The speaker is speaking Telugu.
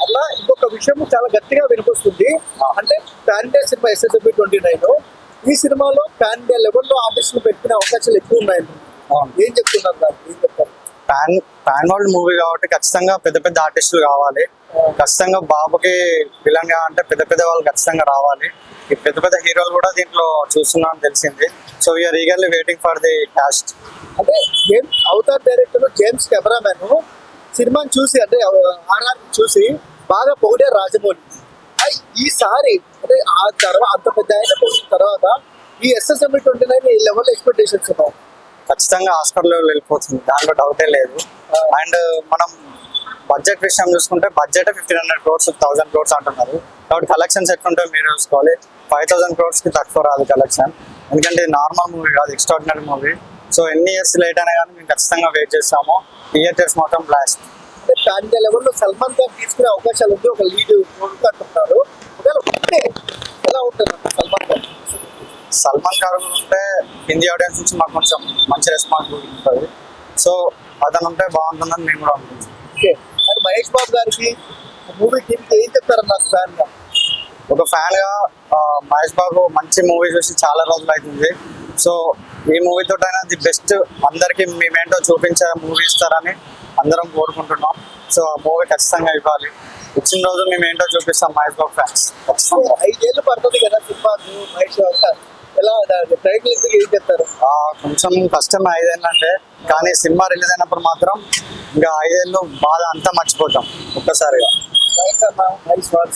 అలా ఇంకొక విషయం చాలా గట్టిగా వినిపిస్తుంది అంటే pan India cinema SSF twenty nine ఈ సినిమాలో పాన్ ఇండియా లెవెల్లో ఆర్టిస్టులు పెట్టుకునే అవకాశాలు ఎక్కువ ఉన్నాయి. ఏం చెప్తున్నారు దాన్ని? ఏం చెప్తారు పాన్ పాన్ వరల్డ్ మూవీ కాబట్టి ఖచ్చితంగా పెద్ద పెద్ద ఆర్టిస్టులు కావాలి ఖచ్చితంగా బాబుకి విలన్గా అంటే పెద్ద పెద్ద వాళ్ళు ఖచ్చితంగా రావాలి ఈ పెద్ద పెద్ద హీరోలు కూడా దీంట్లో చూస్తున్నాం అని తెలిసింది so we are eagerly waiting for the cast అంటే James Avatar director James cameraman సినిమాని చూసి అంటే ఆర్ఆర్ చూసి బాగా పొగిడారు రాజమౌళి. ఈసారి అంటే ఆ తర్వాత అంత పెద్ద ఆయన పొగిడిన తర్వాత ఈ SSME twenty nine level expectations ఉన్నాయి? ఖచ్చితంగా ఆస్కర్ లెవెల్ వెళ్ళిపోతుంది దాంట్లో డౌటే లేదు. అండ్ మనం బడ్జెట్ విషయం చూసుకుంటే budget fifteen hundred crores thousand crores అంటున్నారు. కాబట్టి కలెక్షన్స్ ఎట్లుంటే మీరు చూసుకోవాలి. ఫైవ్ థౌసండ్ క్రోర్స్కి తక్కువ రాదు కలెక్షన్ ఎందుకంటే నార్మల్ మూవీ కాదు ఎక్స్ట్రాడినరీ మూవీ సో ఎన్ని ఇయర్స్ లేట్ అయినా కానీ మేము ఖచ్చితంగా వెయిట్ చేస్తాము. థియేటర్స్ మొత్తం బ్లాస్ట్ ఇండియా లెవెల్లో సల్మాన్ ఖాన్ తీసుకునే అవకాశాలు ఉంది ఒక లీడ్ అంటున్నారు ఒకవేళ ఉంటే ఎలా ఉంటుంది సల్మాన్ ఖాన్? సల్మాన్ ఖాన్ ఉంటే హిందీ ఆడియన్స్ నుంచి మాకు కొంచెం మంచి రెస్పాన్స్ ఉంటుంది. సో అతను ఉంటే బాగుంటుందని మేము కూడా అనుకుంటున్నాం ఓకే. అది మహేష్ బాబు గారికి మూవీ టీంకి ఏం చెప్తారు నాకు ఫ్యాన్గా ఒక ఫ్యాన్గా ఆ, మహేష్ బాబు మంచి మూవీ చూసి చాలా రోజులు అవుతుంది. సో ఈ మూవీతో అయినా ది బెస్ట్ అందరికి మేమేంటో చూపించే మూవీ ఇస్తారని అందరం కోరుకుంటున్నాం. సో ఆ మూవీ ఖచ్చితంగా ఇవ్వాలి. ఇచ్చిన రోజు మేము ఏంటో చూపిస్తాం మహేష్ బాబు ఫ్యాన్స్ ఐదేళ్ళు పడుతుంది కదా మహేష్ బాబు గారు. ఎలా టైటిల్ ఎందుకు ఏం చెప్తారు ఆ, కొంచెం కష్టం ఐదేళ్ళు అంటే కానీ సినిమా రిలీజ్ అయినప్పుడు మాత్రం ఇంకా ఐదేళ్ళు బాధ అంతా మర్చిపోతాం ఒక్కసారిగా. వర్క్